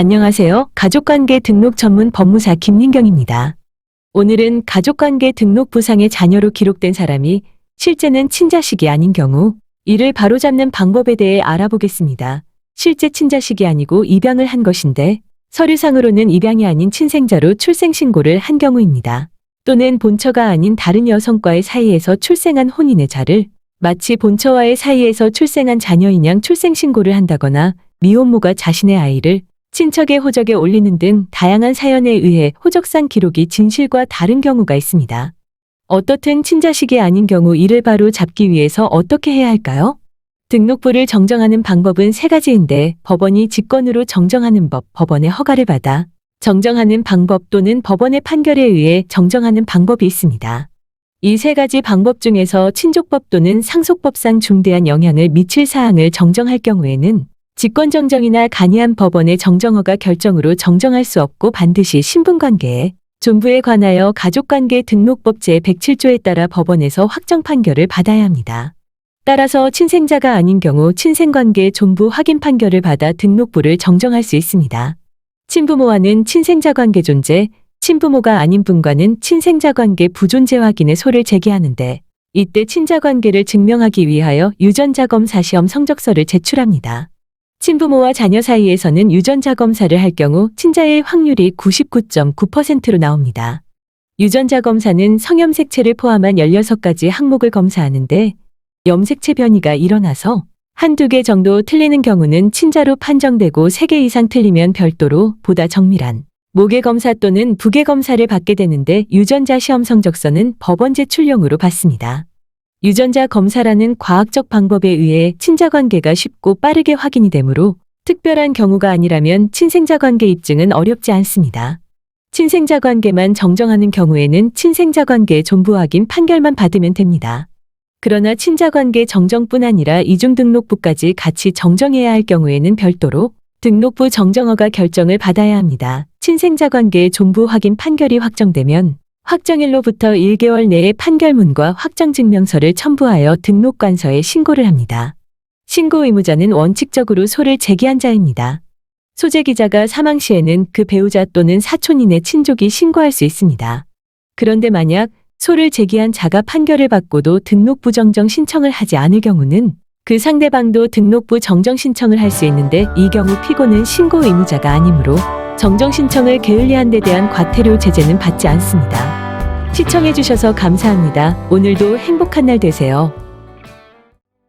안녕하세요. 가족관계 등록 전문 법무사 김민경입니다. 오늘은 가족관계 등록 부상의 자녀로 기록된 사람이 실제는 친자식이 아닌 경우 이를 바로잡는 방법에 대해 알아보겠습니다. 실제 친자식이 아니고 입양을 한 것인데 서류상으로는 입양이 아닌 친생자로 출생신고를 한 경우입니다. 또는 본처가 아닌 다른 여성과의 사이에서 출생한 혼인의 자를 마치 본처와의 사이에서 출생한 자녀인 양 출생신고를 한다거나 미혼모가 자신의 아이를 친척의 호적에 올리는 등 다양한 사연에 의해 호적상 기록이 진실과 다른 경우가 있습니다. 어떻든 친자식이 아닌 경우 이를 바로 잡기 위해서 어떻게 해야 할까요? 등록부를 정정하는 방법은 세 가지인데 법원이 직권으로 정정하는 법, 법원의 허가를 받아 정정하는 방법 또는 법원의 판결에 의해 정정하는 방법이 있습니다. 이 세 가지 방법 중에서 친족법 또는 상속법상 중대한 영향을 미칠 사항을 정정할 경우에는 직권정정이나 간이한 법원의 정정허가 결정으로 정정할 수 없고 반드시 신분관계에 존부에 관하여 가족관계 등록법 제107조에 따라 법원에서 확정 판결을 받아야 합니다. 따라서 친생자가 아닌 경우 친생관계 존부 확인 판결을 받아 등록부를 정정할 수 있습니다. 친부모와는 친생자 관계 존재, 친부모가 아닌 분과는 친생자 관계 부존재 확인의 소를 제기하는데 이때 친자 관계를 증명하기 위하여 유전자 검사 시험 성적서를 제출합니다. 친부모와 자녀 사이에서는 유전자 검사를 할 경우 친자의 확률이 99.9%로 나옵니다. 유전자 검사는 성염색체를 포함한 16가지 항목을 검사하는데 염색체 변이가 일어나서 한두 개 정도 틀리는 경우는 친자로 판정되고 3개 이상 틀리면 별도로 보다 정밀한 모계 검사 또는 부계 검사를 받게 되는데 유전자 시험 성적서는 법원 제출용으로 받습니다. 유전자 검사라는 과학적 방법에 의해 친자 관계가 쉽고 빠르게 확인이 되므로 특별한 경우가 아니라면 친생자 관계 입증은 어렵지 않습니다. 친생자 관계만 정정하는 경우에는 친생자 관계 존부 확인 판결만 받으면 됩니다. 그러나 친자 관계 정정뿐 아니라 이중 등록부까지 같이 정정해야 할 경우에는 별도로 등록부 정정허가 결정을 받아야 합니다. 친생자 관계 존부 확인 판결이 확정되면 확정일로부터 1개월 내에 판결문과 확정증명서를 첨부하여 등록관서에 신고를 합니다. 신고 의무자는 원칙적으로 소를 제기한 자입니다. 소재 기자가 사망 시에는 그 배우자 또는 사촌인의 친족이 신고할 수 있습니다. 그런데 만약 소를 제기한 자가 판결을 받고도 등록부 정정 신청을 하지 않을 경우는 그 상대방도 등록부 정정 신청을 할 수 있는데 이 경우 피고는 신고 의무자가 아니므로 정정 신청을 게을리한 데 대한 과태료 제재는 받지 않습니다. 시청해주셔서 감사합니다. 오늘도 행복한 날 되세요.